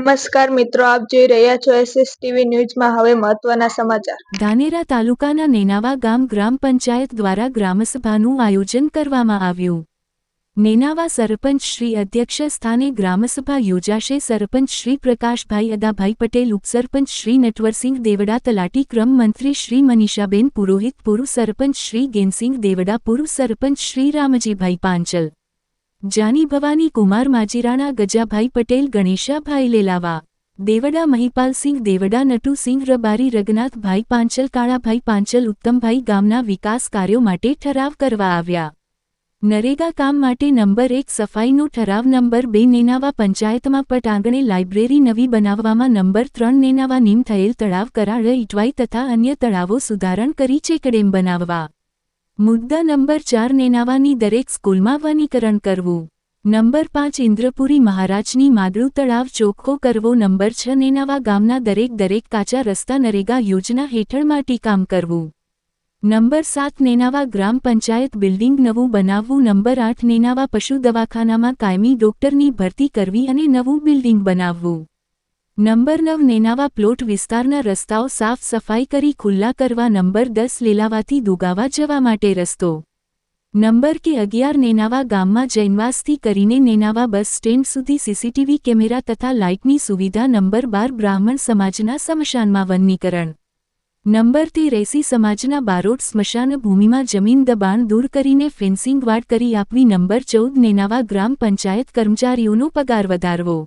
નમસ્કાર મિત્રો, આપ જોઈ રહ્યા છો એસએસ ટીવી ન્યૂઝમાં હવે મહત્વના સમાચાર. ધાનેરા તાલુકાના નેનાવા ગામ ગ્રામ પંચાયત દ્વારા ગ્રામસભાનું આયોજન કરવામાં આવ્યું. નેનાવા સરપંચ શ્રી અધ્યક્ષ સ્થાને ગ્રામસભા યોજાશે. સરપંચ શ્રી પ્રકાશભાઈ અદાભાઈ પટેલ, ઉપસરપંચ શ્રી નટવરસિંહ દેવડા, તલાટી ક્રમ મંત્રી શ્રી મનીષાબેન પુરોહિત, પૂર્વ સરપંચ શ્રી ગેનસિંહ દેવડા, પૂર્વ સરપંચ શ્રી રામજીભાઈ પાંચલ. જાની ભવાની કુમાર માજીરાણા ગજાભાઈ પટેલ, ગણેશાભાઈ લેલાવા, દેવડા મહિપાલસિંહ દેવડા નટુસિંહ રબારી રઘનાથભાઈ પાંચલ, કાળાભાઈ પાંચલ, ઉત્તમભાઈ ગામના વિકાસ કાર્યો માટે ઠરાવ કરવા આવ્યા. નરેગા કામ માટે નંબર એક સફાઈનો ઠરાવ નંબર બે નેનાવા પંચાયતમાં પટાંગણે લાઇબ્રેરી નવી બનાવવામાં નંબર ત્રણ નેનાવા નીમ થયેલ તળાવ કરાળ ઇટવાઈ તથા અન્ય તળાવો સુધારણ કરી ચેકડેમ બનાવવા. મુદ્દા નંબર ચાર નેનાવાની દરેક સ્કૂલમાં વનીકરણ કરવું. નંબર પાંચ ઇન્દ્રપુરી મહારાજની માદળું તળાવ ચોખ્ખો કરવો. નંબર છ નેનાવા ગામના દરેક દરેક કાચા રસ્તા નરેગા યોજના હેઠળ માટીકામ કરવું. નંબર સાત નેનાવા ગ્રામ પંચાયત બિલ્ડિંગ નવું બનાવવું. નંબર આઠ નેનાવા પશુ દવાખાનામાં કાયમી ડોક્ટરની ભરતી કરવી અને નવું બિલ્ડિંગ બનાવવું. નંબર નવ નેનાવા પ્લોટ વિસ્તારના રસ્તાઓ સાફ સફાઈ કરી ખુલ્લા કરવા નંબર દસ લીલાવાથી દુગાવા જવા માટે રસ્તો. નંબર કે અગિયાર નેનાવા ગામમાં જૈનવાસથી કરીને નેનાવા બસ સ્ટેન્ડ સુધી સીસીટીવી કેમેરા તથા લાઇટની સુવિધા નંબર બાર બ્રાહ્મણ સમાજના સ્મશાનમાં વનીકરણ. નંબર તે રેસી સમાજના બારોટ સ્મશાન ભૂમિમાં જમીન દબાણ દૂર કરીને ફેન્સિંગ વાડ કરી આપવી નંબર ચૌદ નેનાવા ગ્રામ પંચાયત કર્મચારીઓનો પગાર વધારવો.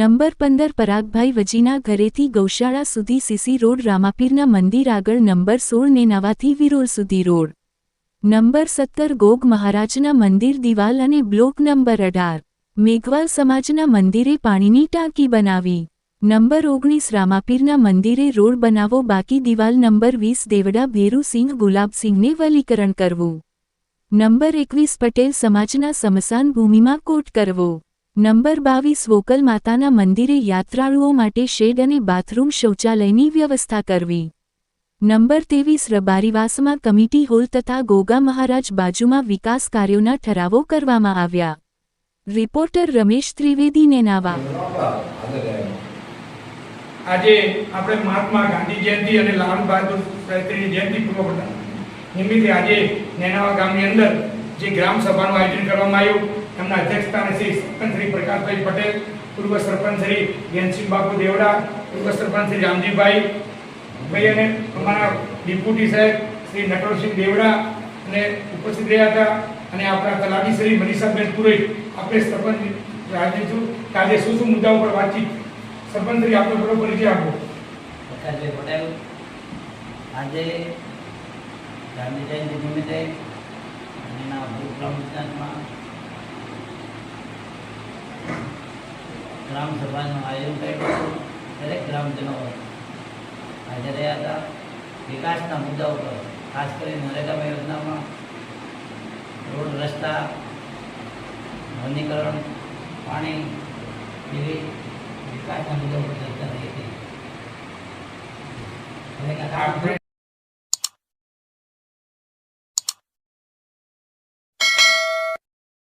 નંબર પંદર પરાગભાઈ વજીના ઘરેથી ગૌશાળા સુધી સીસી રોડ રામાપીરના મંદિર આગળ નંબર સોળ નેનાવાથી વિરોલ સુધી રોડ. નંબર સત્તર ગોગ મહારાજના મંદિર દિવાલ અને બ્લોક નંબર અઢાર. મેઘવાલ સમાજના મંદિરે પાણીની ટાંકી બનાવી. નંબર ઓગણીસ રામાપીરના મંદિરે રોડ બનાવો બાકી દિવાલ નંબર વીસ દેવડા ભેરુસિંહ ગુલાબસિંહને વલીકરણ કરવું. નંબર એકવીસ પટેલ સમાજના સમસાન ભૂમિમાં કોટ કરવો. નંબર બાવીસ વોકલ માતાના મંદિરે યાત્રાળુઓ માટે શેડ અને બાથરૂમ શૌચાલયની વ્યવસ્થા કરવી. નંબર તેવીસ રબારીવાસમાં કમિટી હોલ તથા ગોગા મહારાજ બાજુમાં વિકાસ કાર્યોના ઠરાવો કરવામાં આવ્યા. રિપોર્ટર રમેશ ત્રિવેદી નેનાવા. આજે આપણે મહાત્મા ગાંધી જયંતિ અને લાલ બહાદુર શાસ્ત્રીની જયંતિ પૂર્વ નિમિત્તે આજે નેનાવા ગામની અંદર જે ગ્રામ સભાનું આયોજન કરવામાં આવ્યું એમના અધ્યક્ષસ્થાને શ્રી સરપંચ શ્રી પ્રકાશભાઈ પટેલ, પૂર્વ સરપંચ શ્રી જ્ઞાનસિંહ બાપુ દેવડા, પૂર્વ સરપંચ શ્રી રામજીભાઈ ભાઈ અને અમારા ડિપ્યુટી સાહેબ શ્રી નટવરસિંહ દેવડા અને ઉપસ્થિત રહ્યા હતા. અને આપણા તલાટી શ્રી મનીષાબેન પુરોહિત. આપણે સરપંચ રાજનીશું કે આજે શું શું મુદ્દાઓ પર વાતચીત? સરપંચ શ્રી, આપનો થોડો પરિચય આપો. પ્રકાશભાઈ પટેલ આજે ગાંધી જયંતિ નિમિત્તે એના ભૂત ગ્રામ સભાનું આયોજન કર્યું હતું. દરેક ગ્રામજનો હાજર રહ્યા હતા. વિકાસના મુદ્દા ઉપર ખાસ કરીને નરેગામાં યોજનામાં રોડ, રસ્તા, વનીકરણ, પાણી જેવી વિકાસના મુદ્દાઓ ઉપર ચર્ચા થઈ હતી.